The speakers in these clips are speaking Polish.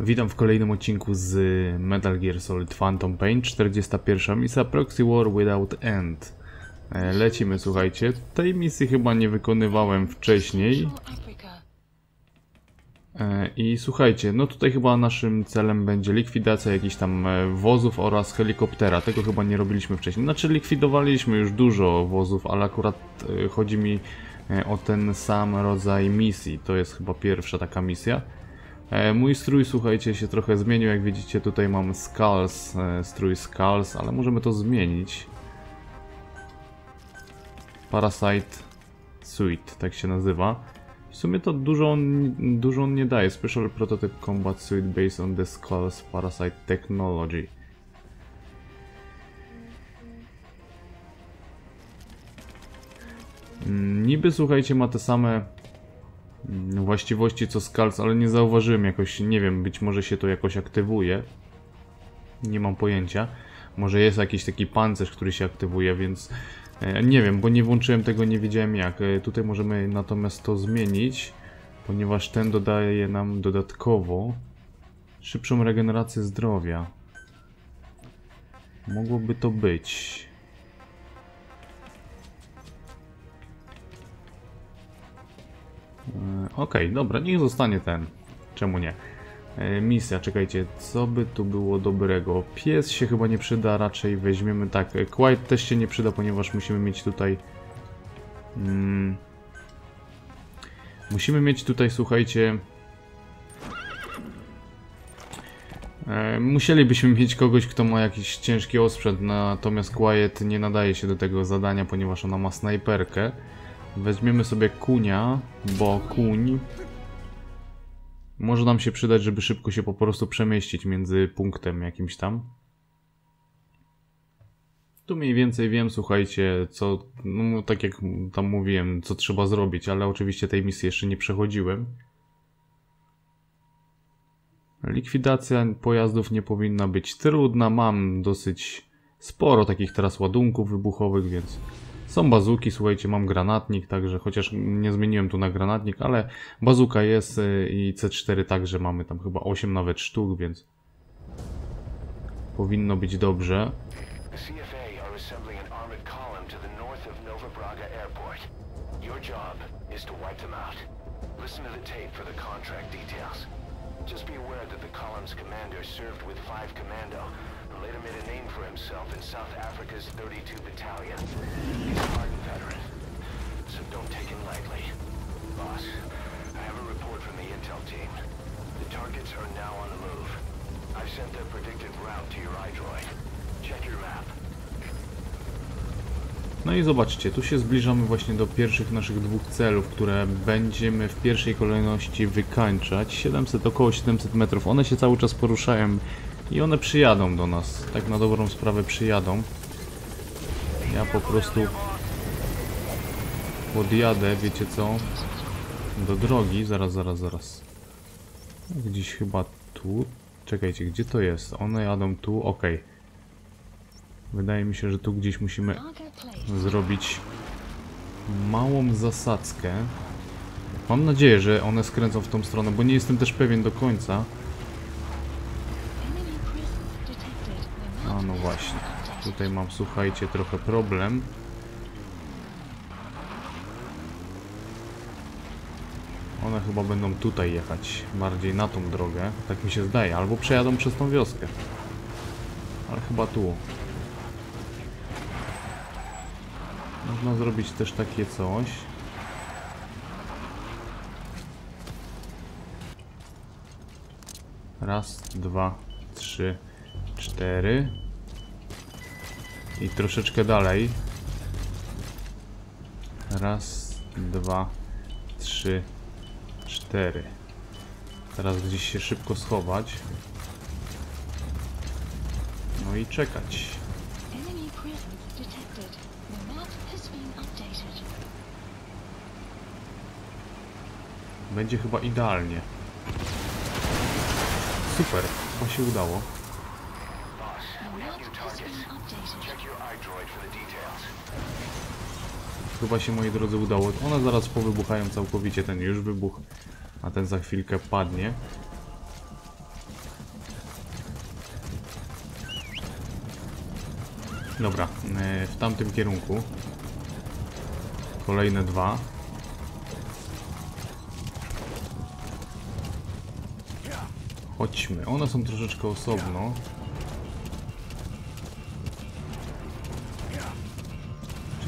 Witam w kolejnym odcinku z Metal Gear Solid Phantom Pain, 41 misja Proxy War Without End. E, Lecimy, słuchajcie. Tej misji chyba nie wykonywałem wcześniej. E, I słuchajcie, no tutaj chyba naszym celem będzie likwidacja jakichś tam e, wozów oraz helikoptera. Tego chyba nie robiliśmy wcześniej. Znaczy likwidowaliśmy już dużo wozów, ale akurat chodzi mi o ten sam rodzaj misji. To jest chyba pierwsza taka misja. E, Mój strój, słuchajcie, się trochę zmienił. Jak widzicie, tutaj mam Skulls, e, strój Skulls, ale możemy to zmienić. Parasite Suit, tak się nazywa. W sumie to dużo on, dużo on nie daje. Special Prototype Combat Suit based on the Skulls Parasite Technology. Mm, Niby, słuchajcie, ma te same właściwości co Skulls, ale nie zauważyłem jakoś, nie wiem, być może się to jakoś aktywuje. Nie mam pojęcia. Może jest jakiś taki pancerz, który się aktywuje, więc e, nie wiem, bo nie włączyłem tego, nie wiedziałem jak. E, Tutaj możemy natomiast to zmienić, ponieważ ten dodaje nam dodatkowo szybszą regenerację zdrowia. Mogłoby to być. E, Okej, dobra, niech zostanie ten. Czemu nie? E, Misja, czekajcie, co by tu było dobrego? Pies się chyba nie przyda, raczej weźmiemy tak. e, Quiet też się nie przyda, ponieważ musimy mieć tutaj. Mm, musimy mieć tutaj, słuchajcie. Musielibyśmy mieć kogoś, kto ma jakiś ciężki osprzęt, natomiast Quiet nie nadaje się do tego zadania, ponieważ ona ma snajperkę. Weźmiemy sobie kunia, bo kuń może nam się przydać, żeby szybko się po prostu przemieścić między punktem jakimś tam. Tu mniej więcej wiem, słuchajcie, co, no tak jak tam mówiłem, co trzeba zrobić, ale oczywiście tej misji jeszcze nie przechodziłem. Likwidacja pojazdów nie powinna być trudna, mam dosyć sporo takich teraz ładunków wybuchowych, więc są bazuki, słuchajcie, mam granatnik, także chociaż nie zmieniłem tu na granatnik, ale bazuka jest y, i C4 także mamy tam chyba 8 nawet sztuk, więc powinno być dobrze. Just be aware that the column's commander served with 5 Commando. and later made a name for himself in South Africa's 32 Battalion. He's a hardened veteran, so don't take lightly. Boss, I have a report from the intel team. The targets are now on the move. I've sent the predicted route to your iDroid. Check your map. No i zobaczcie, tu się zbliżamy właśnie do pierwszych naszych dwóch celów, które będziemy w pierwszej kolejności wykańczać. 700, około 700 metrów. One się cały czas poruszają i one przyjadą do nas. Tak na dobrą sprawę przyjadą. Ja po prostu podjadę, wiecie co? Do drogi, zaraz, zaraz, zaraz. Gdzieś chyba tu. Czekajcie, gdzie to jest? One jadą tu, okej. Wydaje mi się, że tu gdzieś musimy zrobić małą zasadzkę. Mam nadzieję, że one skręcą w tą stronę, bo nie jestem też pewien do końca. A no właśnie. Tutaj mam, słuchajcie, trochę problem. One chyba będą tutaj jechać, bardziej na tą drogę, tak mi się zdaje, albo przejadą przez tą wioskę. Ale chyba tu. Można zrobić też takie coś. Raz, dwa, trzy, cztery. I troszeczkę dalej. Raz, dwa, trzy, cztery. Teraz gdzieś się szybko schować. No i czekać. Będzie chyba idealnie. Super, chyba się udało. Chyba się, moi drodzy, udało. One zaraz powybuchają całkowicie. Ten już wybuch, a ten za chwilkę padnie. Dobra, e, w tamtym kierunku. Kolejne dwa. Chodźmy. One są troszeczkę osobno.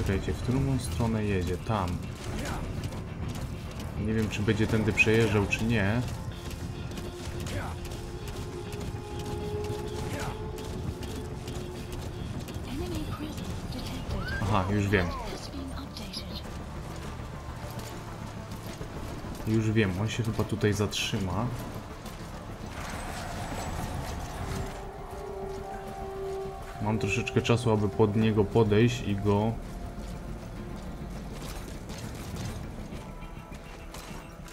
Czekajcie, w którą on stronę jedzie? Tam. Nie wiem, czy będzie tędy przejeżdżał, czy nie. Aha, już wiem. Już wiem, on się chyba tutaj zatrzyma. Mam troszeczkę czasu, aby pod niego podejść i go...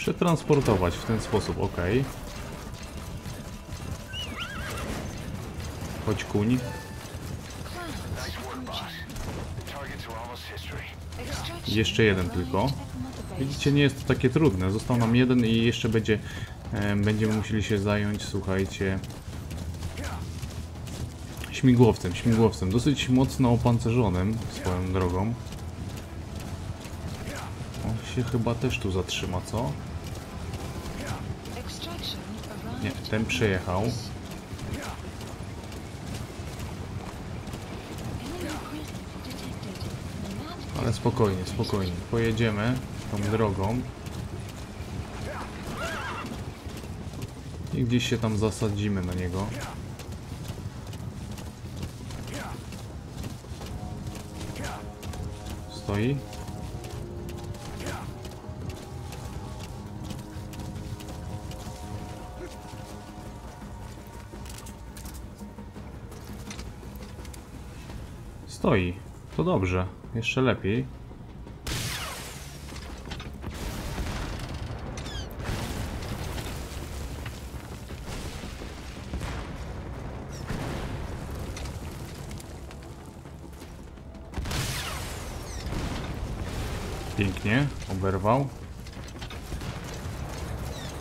Przetransportować w ten sposób, ok. Chodź kuń. Jeszcze jeden tylko. Widzicie, nie jest to takie trudne. Został nam jeden i jeszcze będzie... E, będziemy musieli się zająć, słuchajcie... Śmigłowcem, śmigłowcem. Dosyć mocno opancerzonym, swoją drogą. On się chyba też tu zatrzyma, co? Ten map Ale spokojnie, spokojnie. Pojedziemy tą drogą. I gdzieś się tam zasadzimy na niego. Stoi. Stoi. To dobrze. Jeszcze lepiej. Pięknie. Oberwał.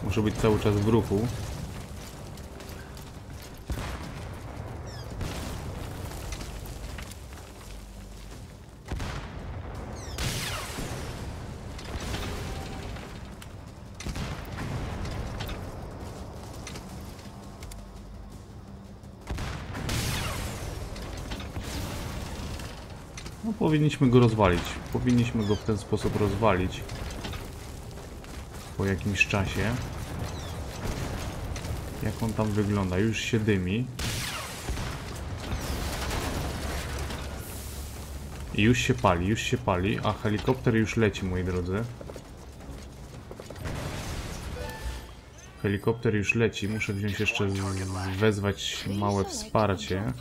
Muszę być cały czas w ruchu. No powinniśmy go rozwalić. Powinniśmy go w ten sposób rozwalić. Po jakimś czasie. Jak on tam wygląda? Już się dymi. I już się pali, już się pali, a helikopter już leci, moi drodzy. Helikopter już leci, muszę wziąć jeszcze wezwać małe wsparcie.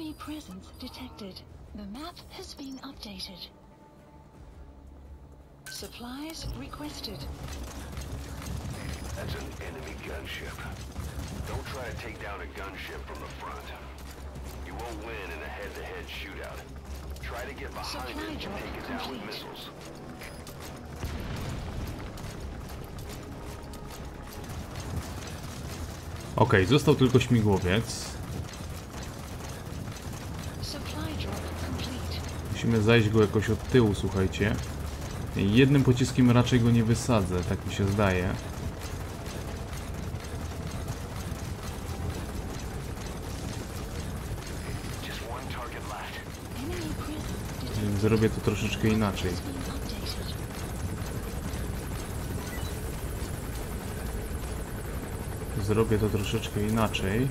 A drop point. Enemy presence detected. The map has been updated. Supplies requested. That's an enemy gunship. Don't try to take down a gunship from the front. You won't win in a head-to-head shootout. Try to get behind Supply it and take it down with complete. missiles. Okej, został tylko śmigłowiec. Musimy zajść go jakoś od tyłu, słuchajcie. Jednym pociskiem raczej go nie wysadzę, tak mi się zdaje. Zrobię to troszeczkę inaczej. Zrobię to troszeczkę inaczej.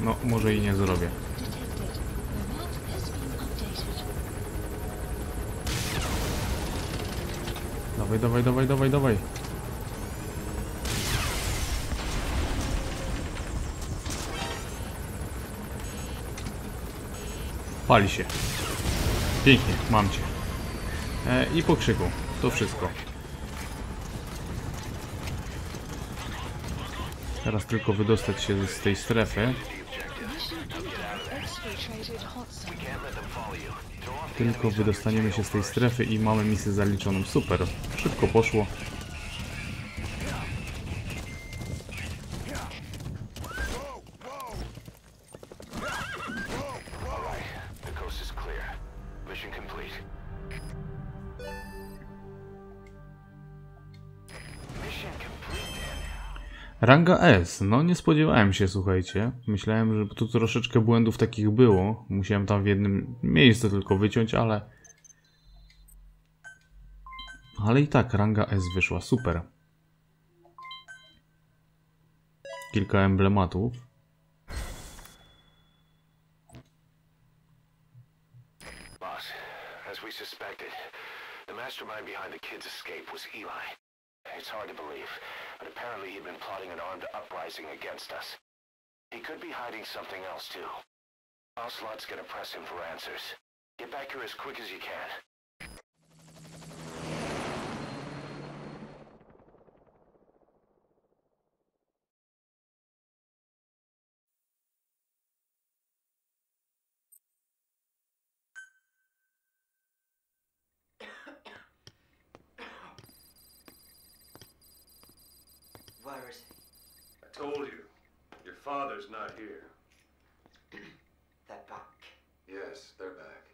No, może i nie zrobię. Dawaj, dawaj, dawaj, dawaj, dawaj. Pali się. Pięknie, mam cię. E, I po krzyku. To wszystko. Teraz tylko wydostać się z tej strefy. Tylko wydostaniemy się z tej strefy i mamy misję zaliczoną. Super. Szybko poszło. Ranga S. No nie spodziewałem się, słuchajcie. Myślałem, że tu troszeczkę błędów takich było. Musiałem tam w jednym miejscu tylko wyciąć, ale Ale i tak ranga S wyszła, super. Kilka emblematów. Boss, as we suspected, the mastermind behind the kid's escape was Eli. It's hard to believe, but apparently he'd been plotting an armed uprising against us. He could be hiding something else too. Ocelot's gonna press him for answers. Get back here as quick as you can. Told you, your father's not here. They're back. Yes, they're back.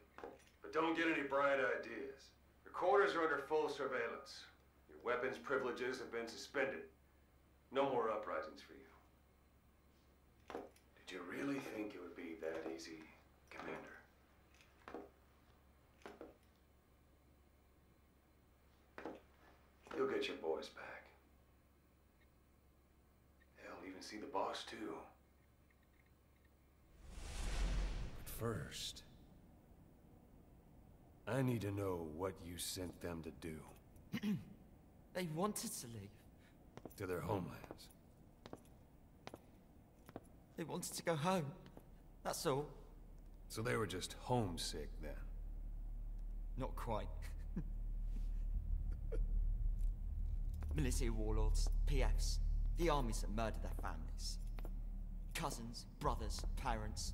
But don't get any bright ideas. Your quarters are under full surveillance. Your weapons privileges have been suspended. No more uprisings for you. Did you really think it would be that easy, Commander? You'll get your boys back. See the boss, too. But first, I need to know what you sent them to do They wanted to leave. to their homelands. They wanted to go home. That's all. So they were just homesick then. Not quite. Militia warlords, PFs, the armies that murdered their families. Cousins, brothers, parents.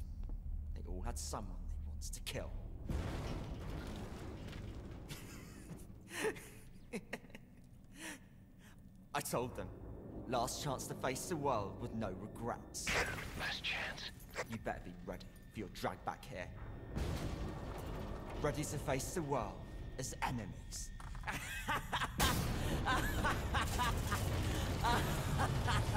They all had someone they wanted to kill. I told them, last chance to face the world with no regrets. Last chance. You better be ready for your drag back here. Ready to face the world as enemies. Ha ha ha!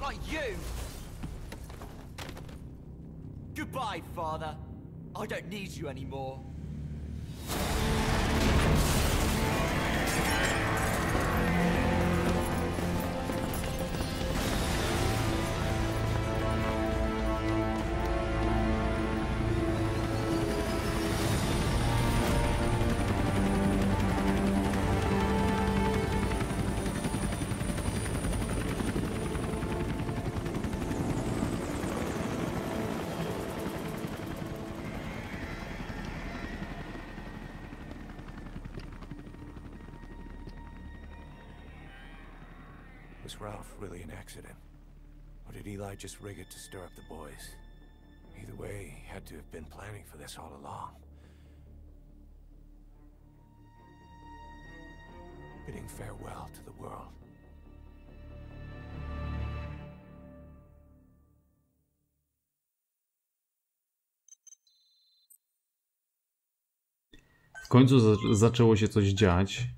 Not like you! Goodbye, father. I don't need you anymore. Was Ralph really an accident? Or did Eli just rig it to stir up the boys? Either way, he had to have been planning for this all along. Bidding farewell to the world. W końcu za zaczęło się coś dziać.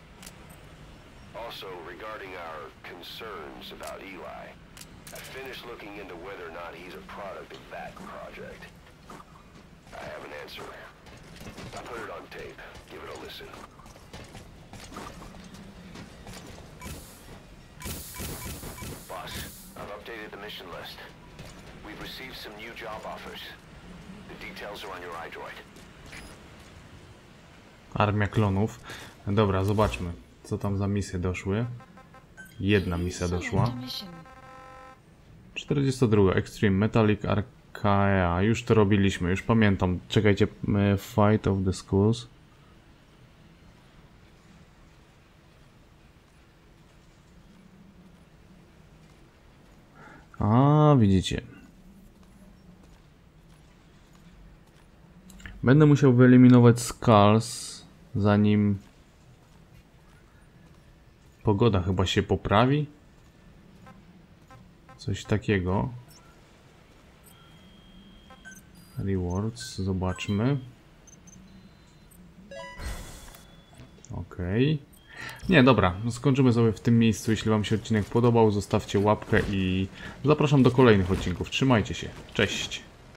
Also, regarding our concerns about Eli, I finished looking into whether or not he's a product of that project. I have an answer. I put it on tape. Give it a listen. Boss, I've updated the mission list. We've received some new job offers. The details are on your iDroid. Armia klonów. Dobra, zobaczmy. Co tam za misje doszły. Jedna misja doszła. Select a mission. 42. Extreme Metallic Archaea. Już to robiliśmy, już pamiętam. Czekajcie. e, Fight of the Schools. A, widzicie. Będę musiał wyeliminować Skulls, zanim pogoda chyba się poprawi. Coś takiego. Rewards, zobaczmy. Okej. Nie, dobra, skończymy sobie w tym miejscu. Jeśli Wam się odcinek podobał, zostawcie łapkę i zapraszam do kolejnych odcinków. Trzymajcie się. Cześć.